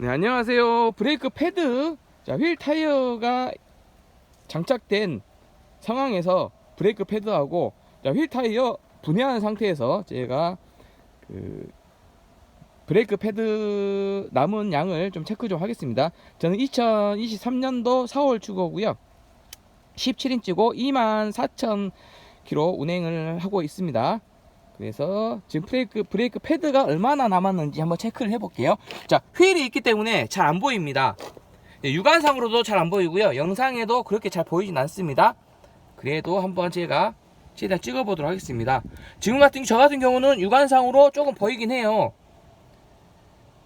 네, 안녕하세요. 브레이크 패드, 자, 휠 타이어가 장착된 상황에서 브레이크 패드하고 자, 휠 타이어 분해한 상태에서 제가 그 브레이크 패드 남은 양을 좀 체크 좀 하겠습니다. 저는 2023년도 4월 출고고요. 17인치고 24,000km 운행을 하고 있습니다. 그래서 지금 브레이크 브레이크 패드가 얼마나 남았는지 한번 체크를 해볼게요. 자, 휠이 있기 때문에 잘 안 보입니다. 네, 육안상으로도 잘 안 보이고요. 영상에도 그렇게 잘 보이진 않습니다. 그래도 한번 제가 최대한 찍어보도록 하겠습니다. 지금 같은 저 같은 경우는 육안상으로 조금 보이긴 해요.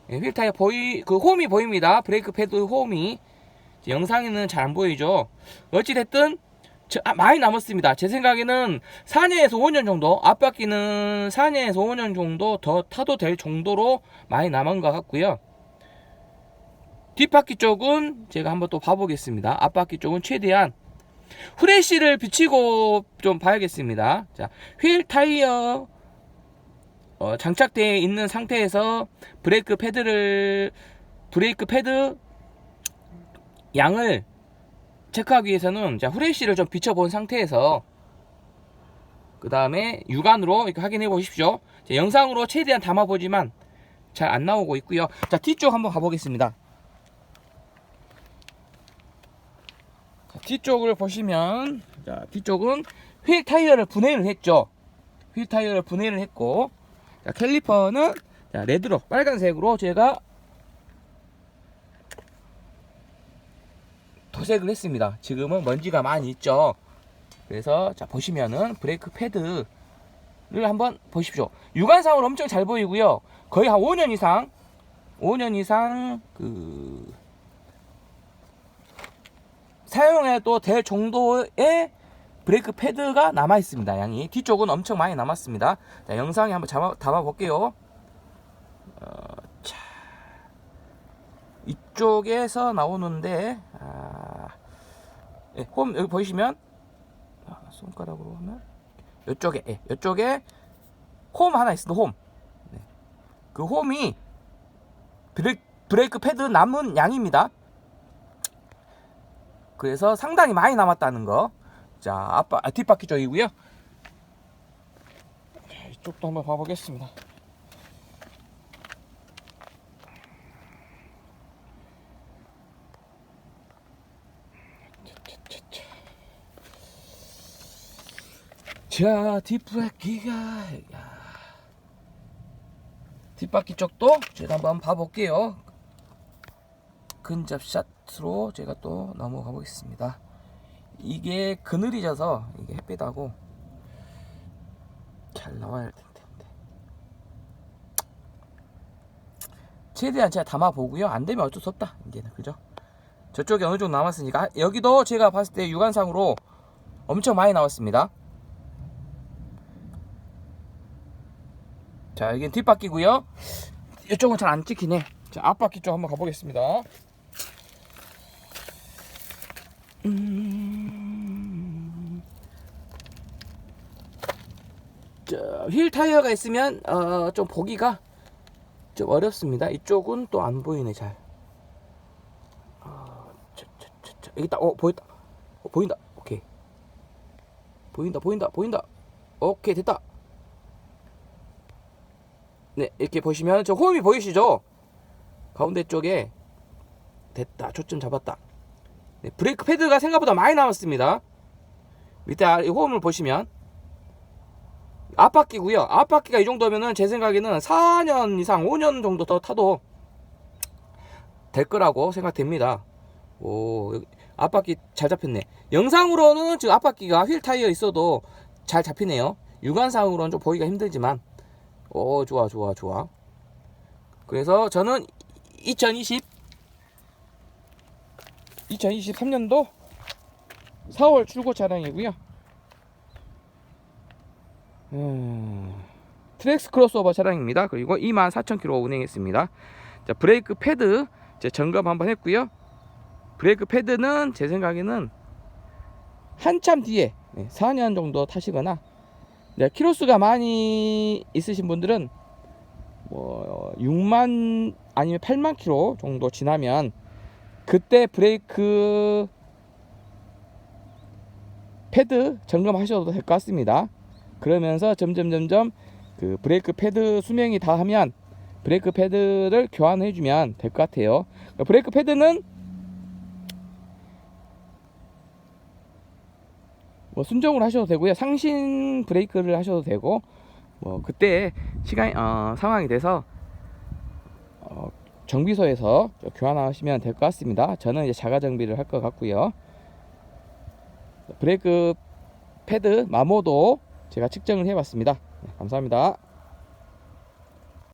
네, 휠 타이어 보이 그 홈이 보입니다. 브레이크 패드 홈이 영상에는 잘 안 보이죠. 어찌 됐든 많이 남았습니다. 제 생각에는 4년에서 5년 정도, 앞바퀴는 4년에서 5년 정도 더 타도 될 정도로 많이 남은 것 같고요. 뒷바퀴 쪽은 제가 한번 또 봐보겠습니다. 앞바퀴 쪽은 최대한 후레쉬를 비치고 좀 봐야겠습니다. 자, 휠 타이어 어, 장착되어 있는 상태에서 브레이크 패드를 브레이크 패드 양을 체크하기 위해서는 자, 후레쉬를 좀 비춰본 상태에서 그 다음에 육안으로 이렇게 확인해 보십시오. 자, 영상으로 최대한 담아보지만 잘 안 나오고 있고요. 자 뒤쪽 한번 가보겠습니다. 자, 뒤쪽을 보시면 자, 뒤쪽은 휠 타이어를 분해를 했죠. 휠 타이어를 분해를 했고 자, 캘리퍼는 자, 레드로 빨간색으로 제가 도색을 했습니다. 지금은 먼지가 많이 있죠. 그래서 자 보시면은 브레이크 패드를 한번 보십시오. 육안상으로 엄청 잘 보이고요. 거의 한 5년 이상 5년 이상 그 사용해도 될 정도의 브레이크 패드가 남아 있습니다. 양이 뒤쪽은 엄청 많이 남았습니다. 자, 영상에 한번 담아, 담아 볼게요. 어, 자, 이쪽에서 나오는데 아, 예, 홈 여기 보이시면 아, 손가락으로 하면 이쪽에 예, 이쪽에 홈 하나 있습니다. 홈. 네. 그 홈이 브레이크, 브레이크 패드 남은 양입니다. 그래서 상당히 많이 남았다는 거. 자, 앞바, 아, 뒷바퀴 쪽이고요. 자, 이쪽도 한번 봐보겠습니다. 자, 뒷바퀴가 야. 뒷바퀴 쪽도 제가 한번 봐볼게요. 근접샷으로 제가 또 넘어가 보겠습니다. 이게 그늘이 져서 이게 햇빛하고 잘 나와야 될 텐데. 최대한 제가 담아 보고요. 안 되면 어쩔 수 없다. 이제는 그죠? 저쪽에 어느 정도 남았으니까 여기도 제가 봤을 때 육안상으로 엄청 많이 나왔습니다. 자, 여긴 뒷바퀴고요. 이쪽은 잘 안 찍히네. 자, 앞바퀴 쪽 한번 가보겠습니다. 음... 자, 휠 타이어가 있으면 어, 좀 보기가 좀 어렵습니다. 이쪽은 또 안 보이네 잘. 자. 여기 있다. 어, 보였다. 어, 보인다. 오케이. 보인다, 보인다, 보인다. 오케이, 됐다. 네, 이렇게 보시면 저 홈이 보이시죠? 가운데 쪽에 됐다. 초점 잡았다. 네, 브레이크 패드가 생각보다 많이 남았습니다. 밑에 아- 이 홈을 보시면 앞바퀴고요. 앞바퀴가 이 정도면은 제 생각에는 4년 이상, 5년 정도 더 타도 될 거라고 생각됩니다. 오, 앞바퀴 잘 잡혔네. 영상으로는 지금 앞바퀴가 휠 타이어 있어도 잘 잡히네요. 육안상으로는 좀 보기가 힘들지만 오 좋아 좋아 좋아. 그래서 저는 2020 2023년도 4월 출고 차량이고요. 음, 트랙스 크로스오버 차량입니다. 그리고 24,000km 운행했습니다. 자 브레이크 패드 제 점검 한번 했고요. 브레이크 패드는 제 생각에는 한참 뒤에 네, 4년 정도 타시거나 네, 키로수가 많이 있으신 분들은 뭐 6만 아니면 8만 킬로 정도 지나면 그때 브레이크 패드 점검하셔도 될 것 같습니다. 그러면서 점점 점점 그 브레이크 패드 수명이 다 하면 브레이크 패드를 교환해 주면 될 것 같아요. 브레이크 패드는 뭐 순정으로 하셔도 되고요. 상신 브레이크를 하셔도 되고 뭐 그때 시간 어, 상황이 돼서 어, 정비소에서 교환하시면 될 것 같습니다. 저는 이제 자가 정비를 할 것 같고요. 브레이크 패드 마모도 제가 측정을 해봤습니다. 네, 감사합니다.